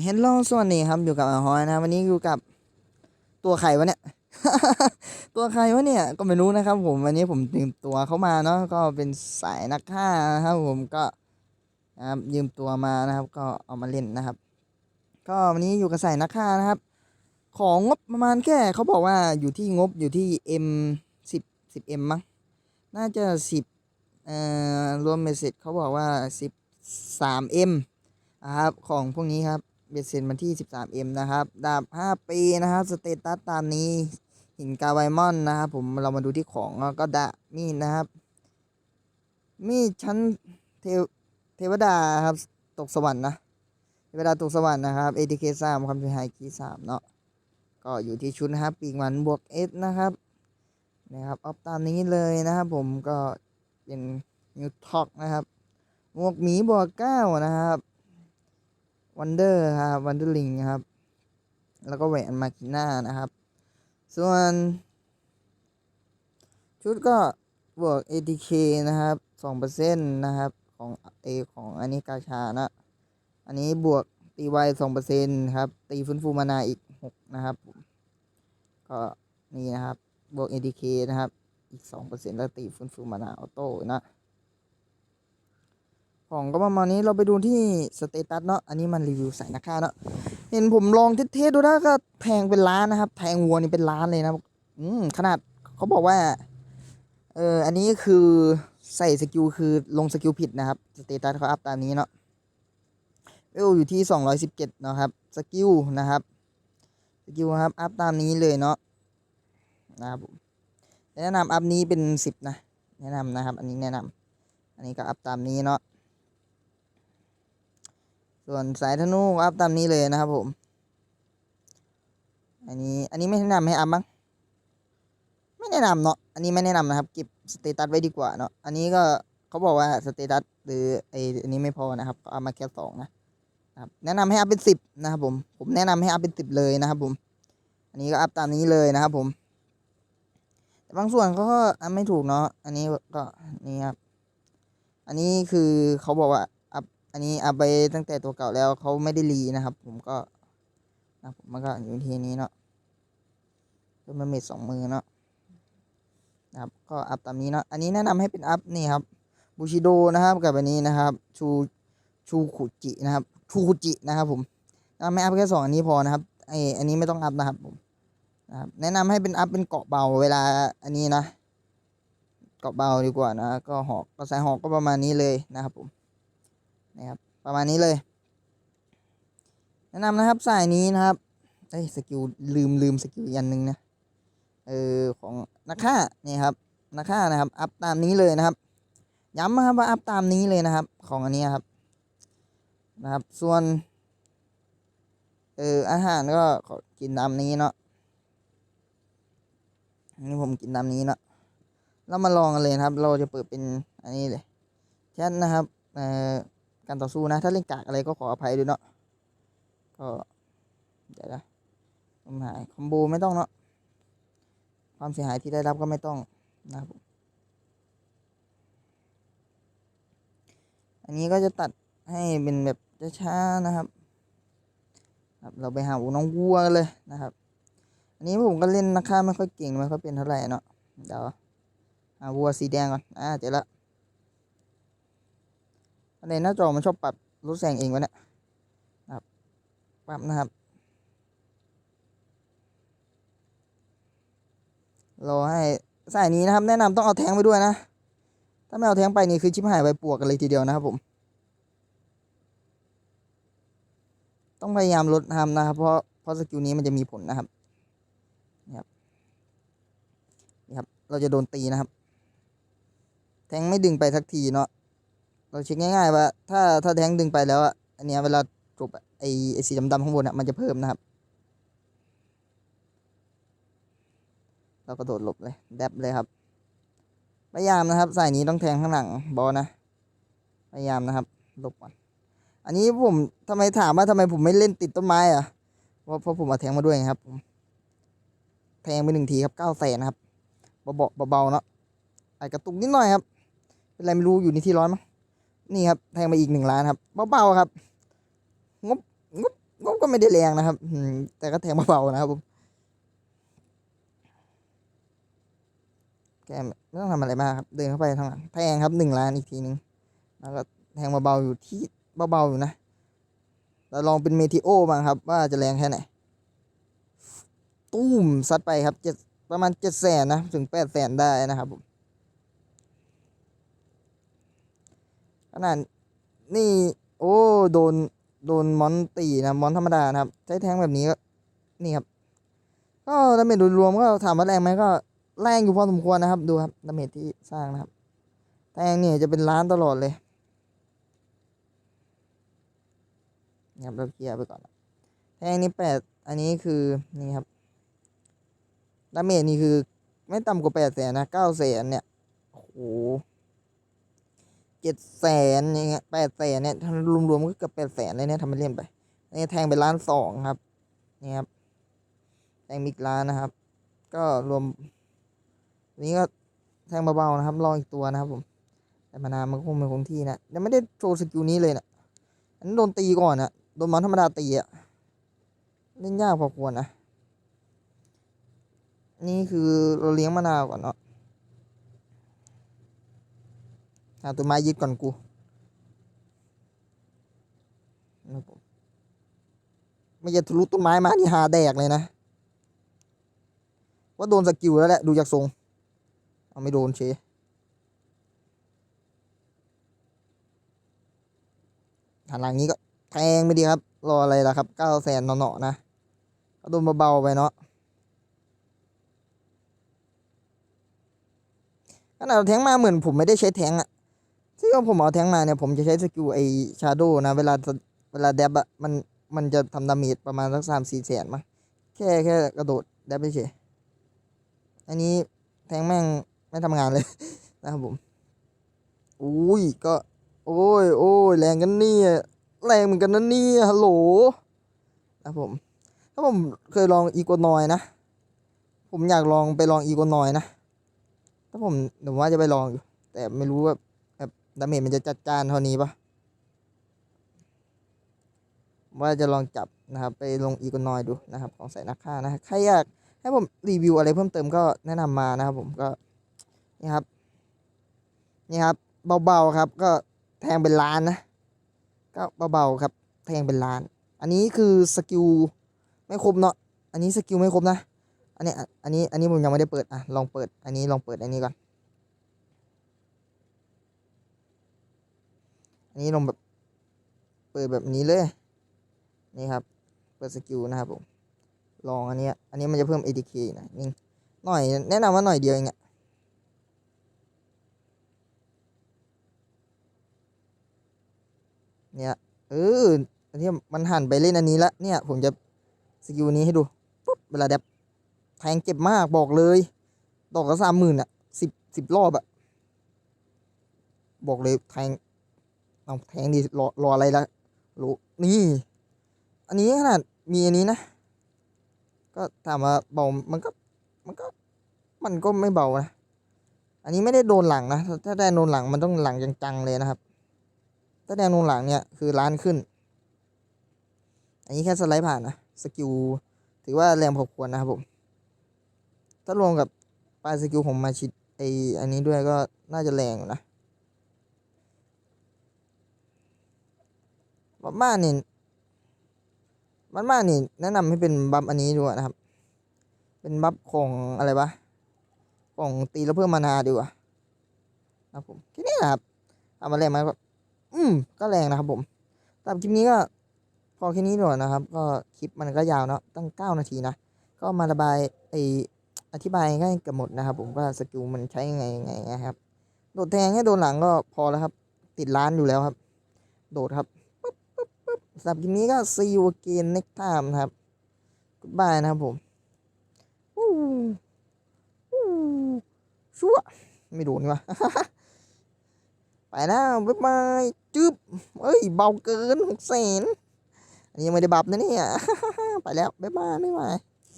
เฮลโลสวัสดีครับอยู่กับอาฮอยนะ วันนี้อยู่กับตัวใครวะเนี่ย ตัวใครวะเนี่ยก็ไม่รู้นะครับ ผมวันนี้ผมยืมตัวเขามาเนาะก็เป็นสายนักฆ่านะครับ ผมก็นะครับยืมตัวมานะครับ ก็เอามาเล่นนะครับ ก็วันนี้อยู่กับสายนักฆ่านะครับ ของงบประมาณแค่เขาบอกว่าอยู่ที่งบอยู่ที่ M สิบสิบ M มั้งน่าจะสิบเอ่อรวมเมสเสร็จเขาบอกว่าสิบสาม M นะครับของพวกนี้ครับ เบ็ดเสร็จมาที่ 13M นะครับดาบ 5 ปีนะครับสเตตัสตามนี้หินกาไวมอนนะครับผมเรามาดูที่ของก็ดาบมีดนะครับ มีดชั้นเทวเทวดาครับตกสวรรค์นะเทวดาตกสวรรค์นะครับ ATK 3ความเสียหายคีสามเนาะก็อยู่ที่ชุดนะครับปีกมันบวก S นะครับนะครับออฟตามนี้เลยนะครับผมก็เป็นนิวท็อกนะครับหมวกหมีบวกเก้านะครับ วันเดอร์ครับวันเดอร์ลิงครับ แล้วก็แหวนมาคิน่านะครับ ส่วน ชุดก็บวก ATK นะครับสองเปอร์เซ็นต์นะครับ ของเอของอันนี้กาชานะ อันนี้บวกตีไวสองเปอร์เซ็นต์ครับ ตีฟื้นฟูมานาอีกหกนะครับ ก็นี่นะครับ บวก ATK นะครับ อีกสองเปอร์เซ็นต์แล้วตีฟื้นฟูมานาออโต้นะ ของก็ประมาณนี้เราไปดูที่สเตตัสเนาะอันนี้มันรีวิวใส่นักฆ่าเนาะเห็นผมลองเทสดูแล้วก็แพงเป็นล้านนะครับแทงวัวนี่เป็นล้านเลยนะอืมขนาดเขาบอกว่าเอออันนี้คือใส่สกิลคือลงสกิลผิดนะครับสเตตัสเขาอัพตามนี้เนาะเวลอยู่ที่สองร้อยสิบเจ็ดนะครับสกิลนะครับสกิลครับอัพตามนี้เลยเนาะนะครับแนะนำอัพนี้เป็นสิบนะ แนะนำนะครับ อันนี้แนะนำอันนี้ก็อัพตามนี้เนาะ ส่วนสายธนูอัพตามนี้เลยนะครับผม อันนี้อันนี้ไม่แนะนำให้อัพมั้งไม่แนะนำเนาะอันนี้ไม่แนะนำนะครับเก็บสเตตัสไว้ดีกว่าเนาะอันนี้ก็เขาบอกว่าสเตตัสหรือไออันนี้ไม่พอนะครับก็เอามาแค่สองนะครับแนะนำให้อัพเป็นสิบนะครับผมผมแนะนำให้อัพเป็นสิบเลยนะครับผม อันนี้ก็อัพตามนี้เลยนะครับผมบางส่วนเขาก็อัพไม่ถูกเนาะ อันนี้ก็นี่ครับ อันนี้คือเขาบอกว่า อันนี้อัพไปตั้งแต่ตัวเก่าแล้วเขาไม่ได้รีนะครับ ผมก็นะผมมันก็อยู่ที่นี้เนาะก็มันเมดสองมือเนาะนะครับก็อัพตามนี้เนาะอันนี้แนะนำให้เป็นอัพนี่ครับบูชิโดนะครับกับอันนี้นะครับชูชูขุจินะครับชูขุจินะครับ ผมถ้าไม่อัพแค่สองอันนี้พอนะครับไออันนี้ไม่ต้องอัพนะครับผมนะครับแนะนำให้เป็นอัพเป็นเกาะเบาเวลาอันนี้นะเกาะเบาดีกว่านะก็หอกก็ใส่หอกก็ประมาณนี้เลยนะครับผม นะครับประมาณนี้เลย แนะนำนะครับสายนี้นะครับเอ้ยสกิลลืมลืมสกิลอันหนึ่งนะเออของนักฆ่านี่ครับนักฆ่านะครับอัพตามนี้เลยนะครับ ย้ำนะครับว่าอัพตามนี้เลยนะครับ ของอันนี้ครับนะครับส่วนเอออาหารก็ขอกินตามนี้เนาะนี่ผมกินตามนี้เนาะเรามาลองกันเลยครับ เราจะเปิดเป็นอันนี้เลยแชทนะครับเอ่อ การต่อสู้นะ ถ้าเล่นกากอะไรก็ขออภัยด้วยเนาะก็เดี๋ยวนะความหายคอมโบไม่ต้องเนาะความเสียหายที่ได้รับก็ไม่ต้องนะครับอันนี้ก็จะตัดให้เป็นแบบช้าๆนะครับครับเราไปหาน้องวัวกันเลยนะครับ อันนี้ผมก็เล่นนักฆ่าไม่ค่อยเก่งไม่ค่อยเป็นเท่าไหร่เนาะเดี๋ยวหาวัวสีแดงก่อนอ่าเจอละอัน ในหน้าจอมันชอบปรับลดแสงเองวะเนี่ยครับปรับนะครับ รอให้สายนี้นะครับ แนะนำต้องเอาแทงไปด้วยนะ ถ้าไม่เอาแทงไปนี่คือชิบหายไปปวกกันเลยทีเดียวนะครับผม ต้องพยายามลดทำนะครับ เพราะเพราะสกิลนี้มันจะมีผลนะครับนี่ครับนี่ครับ เราจะโดนตีนะครับ แทงไม่ดึงไปสักทีเนาะ เราเช็คง่ายๆว่า ถ้าถ้าแทงดึงไปแล้วอะอันเนี้ยเวลาจบอะไอไอสีดำๆข้างบนอะมันจะเพิ่มนะครับ เราก็โดดหลบเลยแดบเลยครับ พยายามนะครับสายนี้ต้องแทงข้างหลังบอลนะ พยายามนะครับหลบก่อนอันนี้ผมทำไมถามว่าทำไมผมไม่เล่นติดต้นไม้อะเพราะเพราะผมเอาแทงมาด้วยครับผมแทงไปหนึ่งทีครับเก้าแสนนะครับเบาๆเบาๆเนาะไอกระตุกนิดหน่อยครับ เป็นไรไม่รู้อยู่ในที่ร้อนมั้ง นี่ครับแทงมาอีกหนึ่งล้านครับเบาๆครับงบงบก็ก็ไม่ได้แรงนะครับแต่ก็แทงเบาๆนะครับผมแกไม่ต้องทำอะไรมากครับ เดินเข้าไปทางหลังแทงครับหนึ่งล้านอีกทีหนึ่งแล้วก็แทงเบาๆอยู่ที่เบาๆอยู่นะเราลองเป็นเมทิโอบ้างครับ ว่าจะแรงแค่ไหนตุ้มซัดไปครับเจ็ดประมาณเจ็ดแสนนะ ถึงแปดแสนได้นะครับผม ขนาดนี่โอ้โดนโดนมอนตีนะมอนธรรมดานะครับ ใช้แทงแบบนี้ก็นี่ครับ ก็ดาเมจโดยรวมก็ถามว่าแรงไหมก็แรงอยู่พอสมควรนะครับ ดูครับดาเมจที่สร้างนะครับ แทงเนี่ยจะเป็นล้านตลอดเลยนี่ครับเราเคลียร์ไปก่อนนะแทงนี้แปดอันนี้คือนี่ครับดาเมจนี่คือ ไม่ต่ำกว่าแปดแสนนะเก้าแสนเนี่ยโอ้โห เจ็ดแสนอย่างเงี้ยแปดแสนเนี่ยถ้ารวมๆก็เกือบแปดแสนเลยเนี่ยทำไปเล่นไปเนี่ยแทงไปล้านสองครับนี่ครับแทงมิกล้านนะครับ ก็รวมนี้ก็แทงเบาๆนะครับรออีกตัวนะครับผมแต่มานามันคงเป็นคงที่นะยังไม่ได้โชว์สกิลนี้เลยนะอันนี้นโดนตีก่อนนะโดนมอนธรรมดาตีอะเล่นยากพอควรนะนี่คือเราเลี้ยงมะนาวก่อนเนาะ หาตัวไม้ยึดก่อนกูไม่จะทะลุต้นไม้มานี่หาแดกเลยนะ ว่าโดนสกิลแล้วแหละ ดูจากทรง เอาไม่โดนเชหันหลังนี้ก็แทงไม่ดีครับ รออะไรล่ะครับเก้าแสนเนาะนะก็โดนเบาๆไปเนาะขนาดแทงมาเหมือนผมไม่ได้ใช้แทงอะ ที่ว่าผมเอาแทงมาเนี่ยผมจะใช้สกิลไอชาโดนะ เวลาเวลาแดบอะมันมันจะทำดาเมจประมาณสักสามสี่แสนมั้งแค่แค่กระโดดแดบไปเฉยอันนี้แทงแม่งไม่ทำงานเลย นะครับผมอุ้ยก็ โอ้ยโอ้ยแรงกันเนี่ยแรงเหมือนกันนะเนี่ยฮัลโหลนะครับผมถ้าผมเคยลองอีโกนอยนะ ผมอยากลองไปลองอีโกนอยนะ ถ้าผมเดี๋ยวว่าจะไปลองอยู่ แต่ไม่รู้ว่า ดาเมจมันจะจัดจานเท่านี้ปะว่าจะลองจับนะครับไปลงอีกนอยดูนะครับ ของใส่นักฆ่านะใครอยากให้ผมรีวิวอะไรเพิ่มเติมก็แนะนำมานะครับผมก็นี่ครับนี่ครับเบาๆครับ ก็แทงเป็นล้านนะ ก็เบาๆครับ แทงเป็นล้าน อันนี้คือสกิลไม่ครบเนาะอันนี้สกิลไม่ครบนะ อันนี้อันนี้อันนี้ผมยังไม่ได้เปิดอะลองเปิดอันนี้ลองเปิดอันนี้ก่อน นนี้ลองแบบเปิดแบบนี้เลย นี่ครับ เปิดสกิลนะครับผม ลองอันนี้ อันนี้มันจะเพิ่ม ATK หน่อยนึงหน่อยแนะนำว่าหน่อยเดียวเองอะเนี่ยเอออันนี้มันหันไปเล่นอันนี้ละเนี่ย ผมจะสกิลนี้ให้ดูปุ๊บเวลาแดบแทงเจ็บมากบอกเลยดอกละสามหมื่นอะสิบสิบรอบอะบอกเลยแทง เอาแทงดีรอรออะไรละรู้นี่ อันนี้ขนาดมีอันนี้นะ ก็ถามว่าเบา มันก็ มันก็ มันก็ไม่เบานะ อันนี้ไม่ได้โดนหลังนะ ถ้าได้โดนหลังมันต้องหลังจังๆเลยนะครับ ถ้าแดงโดนหลังเนี่ยคือล้านขึ้น อันนี้แค่สไลด์ผ่านนะ สกิลถือว่าแรงพอควรนะครับผม ถ้ารวมกับปลายสกิลของมาชิดไออันนี้ด้วยก็น่าจะแรงอยู่นะ บ้านนี่บ้านบ้านนี่แนะนำให้เป็นบัฟอันนี้ดีกว่านะครับ เป็นบัฟของอะไรวะของตีแล้วเพิ่มมานาดีกว่าครับผมแค่นี้นะครับทำมาแรงไหมก็อืมก็แรงนะครับผมสำหรับคลิปนี้ก็พอแค่นี้ดีกว่านะครับ ก็คลิปมันก็ยาวเนาะตั้งเก้านาทีนะก็มาระบายไออธิบายง่ายกับหมดนะครับ ผมว่าสกิลมันใช้ยังไงยังไงนะครับ โดดแทงให้โดนหลังก็พอแล้วครับ ติดล้านอยู่แล้วครับ โดดครับ สำหรับคลิปนี้ก็ see you again next time นะครับ goodbye นะครับผมอู้อู้ชัวไม่โดนวะไปนะบ๊ายบายจึ๊บเอ้ย เบาเกินหกแสนอันนี้ยังไม่ได้บับนะเนี่ย ไปแล้ว บ๊ายบายบ๊ายบาย